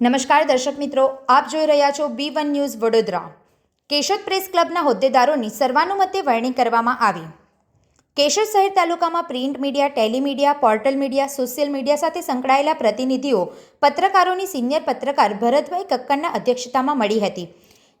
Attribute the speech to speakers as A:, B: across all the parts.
A: નમસ્કાર દર્શક મિત્રો, આપ જોઈ રહ્યા છો B one news Vadodara. Keshod press ક્લબના હોદ્દેદારોની સર્વાનુમતે વરણી કરવામાં આવી. કેશોદ શહેર તાલુકામાં print media, telemedia, portal media, social media સાથે સંકળાયેલા પ્રતિનિધિઓ, પત્રકારોની સિનિયર પત્રકાર ભરતભાઈ કક્કરના અધ્યક્ષતામાં મળી હતી,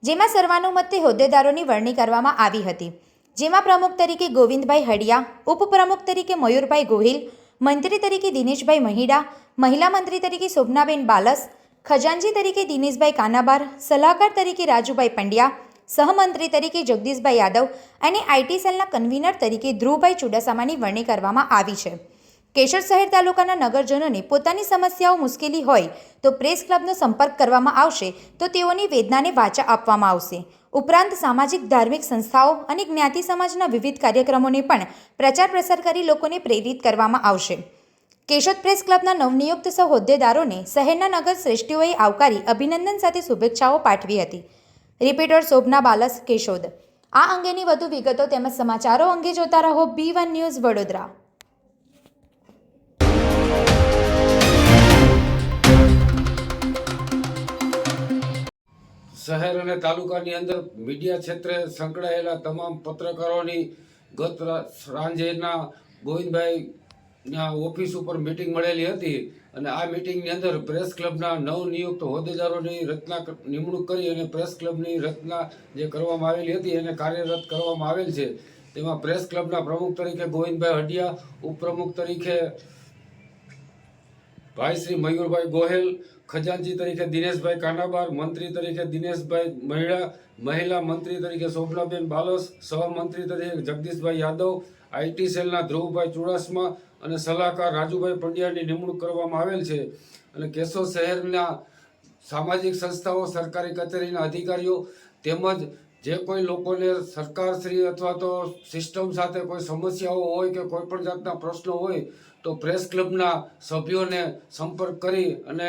A: જેમાં સર્વાનુમતે હોદ્દેદારોની વરણી કરવામાં આવી હતી. જેમાં પ્રમુખ તરીકે ગોવિંદભાઈ હડિયા, ઉપપ્રમુખ તરીકે મયુરભાઈ ગોહિલ, મંત્રી તરીકે દિનેશભાઈ મહિડા, મહિલા મંત્રી તરીકે શોભનાબેન બાલસ ખજાનજી તરીકે દિનેશભાઈ કાનાબાર, સલાહકાર તરીકે રાજુભાઈ પંડ્યા, સહમંત્રી તરીકે જગદીશભાઈ યાદવ અને આઈટી સેલના કન્વીનર તરીકે ધ્રુવભાઈ ચુડાસામાની વરણી કરવામાં આવી છે. કેશર શહેર તાલુકાના નગરજનોને પોતાની સમસ્યાઓ મુશ્કેલી હોય તો પ્રેસ ક્લબનો સંપર્ક કરવામાં આવશે તો તેઓની વેદનાને વાચા આપવામાં આવશે. ઉપરાંત સામાજિક, ધાર્મિક સંસ્થાઓ અને જ્ઞાતિ સમાજના વિવિધ કાર્યક્રમોને પણ પ્રચાર પ્રસાર કરી લોકોને પ્રેરિત કરવામાં આવશે. કેશોદ પ્રેસ ક્લબના નવનિયુક્ત સૌ હોદ્દેદારોને શહેરના નગર શ્રેષ્ઠીઓએ આવકારી અભિનંદન સાથે શુભેચ્છાઓ પાઠવી હતી. રિપીટર શોભના બાલસ, કેશોદ. આ અંગેની વધુ વિગતો તેમજ સમાચારો અંગે જોતા રહો બી વન ન્યૂઝ વડોદરા.
B: શહેર અને તાલુકાની અંદર મીડિયા ક્ષેત્રે સંકળાયેલા તમામ પત્રકારોની ગત સાંજેના ગોવિંદભાઈના ઓફિસ ઉપર મિટિંગ મળેલી હતી અને આ મિટિંગની અંદર પ્રેસ ક્લબના નવનિયુક્ત હોદ્દેદારોની રચના નિમણૂક કરી અને પ્રેસ ક્લબની રચના જે કરવામાં આવેલી હતી એને કાર્યરત કરવામાં આવેલ છે. તેમાં પ્રેસ ક્લબના પ્રમુખ તરીકે ગોવિંદભાઈ હડિયા, ઉપપ્રમુખ તરીકે ભાઈ શ્રી મયુરભાઈ ગોહેલ ખજાનજી તરીકે દિનેશભાઈ કાનાબાર, મંત્રી તરીકે દિનેશભાઈ મહિલા મહિલા મંત્રી તરીકે શોભનાબેન બાલસ સહમંત્રી તરીકે જગદીશભાઈ યાદવ આઈટી સેલના ધ્રુવભાઈ ચુડાસમા અને સલાહકાર રાજુભાઈ પંડ્યાની નિમણૂક કરવામાં આવેલ છે. અને કેશોદ શહેરના સામાજિક સંસ્થાઓ, સરકારી કચેરીના અધિકારીઓ તેમજ જે કોઈ લોકોને સરકારશ્રી અથવા તો સિસ્ટમ સાથે કોઈ સમસ્યાઓ હોય કે કોઈ પણ જાતના પ્રશ્નો હોય તો પ્રેસ ક્લબના સભ્યોને સંપર્ક કરી અને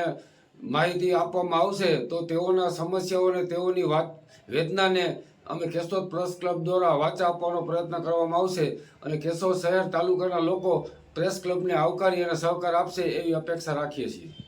B: માહિતી આપવામાં આવશે તો તેઓના સમસ્યાઓને તેઓની વાત વેદનાને અમે કેશોદ પ્રેસ ક્લબ દ્વારા વાચા આપવાનો પ્રયત્ન કરવામાં આવશે અને કેશોદ શહેર તાલુકાના લોકો પ્રેસ ક્લબને આવકારી અને સહકાર આપશે એવી અપેક્ષા રાખીએ છીએ.